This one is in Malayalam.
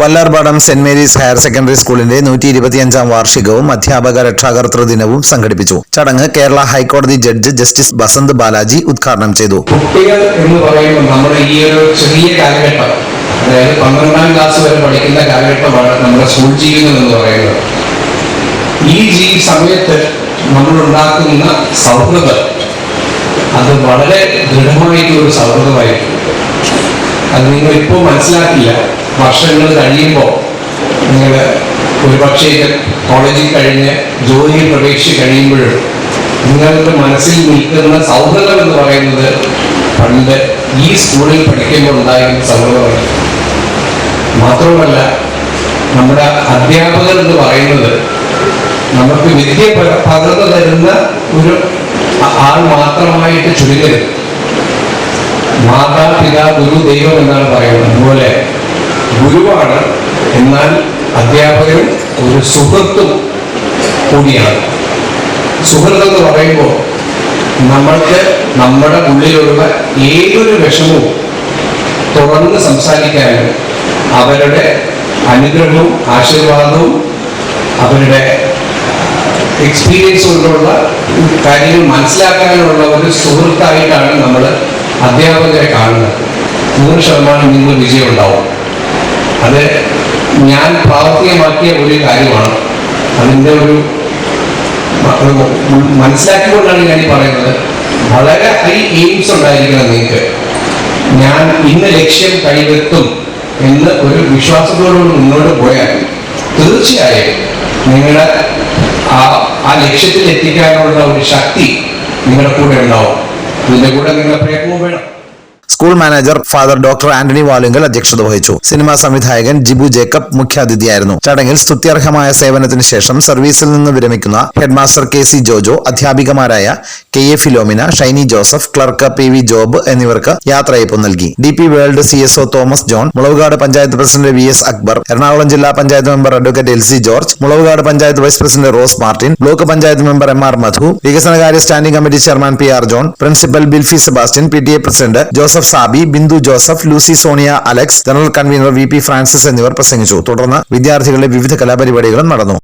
Vallarpadam Saint Mary's higher secondary സ്കൂളിന്റെ നൂറ്റി ഇരുപത്തിയഞ്ചാം വാർഷികവും അധ്യാപക രക്ഷാകർത്തൃ ദിനവും സംഘടിപ്പിച്ചു. ചടങ്ങ് കേരള ഹൈക്കോടതി ജഡ്ജ് ജസ്റ്റിസ് ബസന്ത് ബാലാജി ഉദ്ഘാടനം ചെയ്തു. കുട്ടികൾ എന്ന് നമ്മുടെ ഈ ചെറിയ കാലഘട്ടം അതായത് പന്ത്രണ്ടാം ക്ലാസ് വരെ പഠിക്കുന്ന കാലഘട്ടമാണ് നമ്മുടെ സ്കൂൾ ജീവിതം എന്ന് പറയുന്നത്. ഈ ജീ സമയത്ത് നമ്മൾ ഉണ്ടാക്കുന്ന സൗഹൃദം അത് വളരെ ദൃഢമായിട്ടുള്ള ഒരു സൗഹൃദമായിരിക്കും അത് നിങ്ങൾ ഇപ്പോൾ മനസ്സിലാക്കില്ല. വർഷങ്ങൾ കഴിയുമ്പോൾ നിങ്ങൾ ഒരുപക്ഷേ കോളേജിൽ കഴിഞ്ഞ് ജോലിയിൽ പ്രവേശിച്ച് കഴിയുമ്പോഴും നിങ്ങളുടെ മനസ്സിൽ നിൽക്കുന്ന സൗഹൃദം എന്ന് പറയുന്നത് പണ്ട് ഈ സ്കൂളിൽ പഠിക്കുമ്പോൾ ഉണ്ടായിരുന്ന സൗഹൃദമാണ്. മാത്രമല്ല നമ്മുടെ അധ്യാപകർ എന്ന് പറയുന്നത് നമുക്ക് വിദ്യ പക- പകർന്നു തരുന്ന ഒരു ആൾ മാത്രമായിട്ട് ചുരുങ്ങരുത്. മാതാപിതാ ഗുരു ദൈവം എന്നാണ് പറയുന്നത്. അതുപോലെ ഗുരുവാണ്. എന്നാൽ അധ്യാപകൻ ഒരു സുഹൃത്തും കൂടിയാണ്. സുഹൃത്ത് എന്ന് പറയുമ്പോൾ നമ്മൾക്ക് നമ്മുടെ ഉള്ളിലുള്ള ഏതൊരു വിഷമവും തുറന്ന് സംസാരിക്കാനും അവരുടെ അനുഗ്രഹവും ആശീർവാദവും അവരുടെ എക്സ്പീരിയൻസ് കൊണ്ടുള്ള കാര്യങ്ങൾ മനസ്സിലാക്കാനുള്ള ഒരു സുഹൃത്തായിട്ടാണ് നമ്മൾ അധ്യാപകരെ കാണുന്നത്. നൂറ് ശതമാനം നിങ്ങൾ വിജയം ഉണ്ടാവും അത് ഞാൻ പ്രാവർത്തികമാക്കിയ ഒരു കാര്യമാണ്. അതിന്റെ ഒരു മനസ്സിലാക്കിക്കൊണ്ടാണ് ഞാൻ പറയുന്നത്. വളരെ ഹൈ എയിംസ് ഉണ്ടായിരിക്കണം നിങ്ങൾക്ക്. ഞാൻ ഇന്ന് ലക്ഷ്യം കൈവെത്തും എന്ന് ഒരു വിശ്വാസത്തോടുകൂടി മുന്നോട്ട് പോയാൽ തീർച്ചയായും നിങ്ങളുടെ ആ ആ ലക്ഷ്യത്തിൽ എത്തിക്കാനുള്ള ഒരു ശക്തി നിങ്ങളുടെ കൂടെ ഉണ്ടാവും. ഇതിന്റെ കൂടെ നിങ്ങളുടെ പ്രയത്നവും വേണം. School manager father doctor Antony Valunkal അധ്യക്ഷത വഹിച്ചു. സിനിമാ സംവിധായകൻ ജിബു ജേക്കബ് മുഖ്യാതിഥിയായിരുന്നു. ചടങ്ങിൽ സ്തുത്യർഹമായ സേവനത്തിന് ശേഷം സർവീസിൽ നിന്ന് വിരമിക്കുന്ന headmaster K C Jojo അധ്യാപികമാരായ K A Philomina Shiny Joseph clerk P V Job എന്നിവർക്ക് യാത്രയയപ്പ് നൽകി. D P World C S O Thomas John Mulavukad panchayat president V S Akbar Ernakulam ജില്ലാ panchayat member advocate L C George Mulavukad panchayat vice president Rose Martin block panchayat member M R Madhu വികസനകാര്യ standing committee chairman P R John principal Bilfi Sebastian P T A president Joseph Sabi Bindu Joseph Lucy Sonia Alex general convener V P Francis എന്നിവർ പ്രസംഗിച്ചു. തുടർന്ന് വിദ്യാർത്ഥികളുടെ വിവിധ കലാപരിപാടികളും നടന്നു.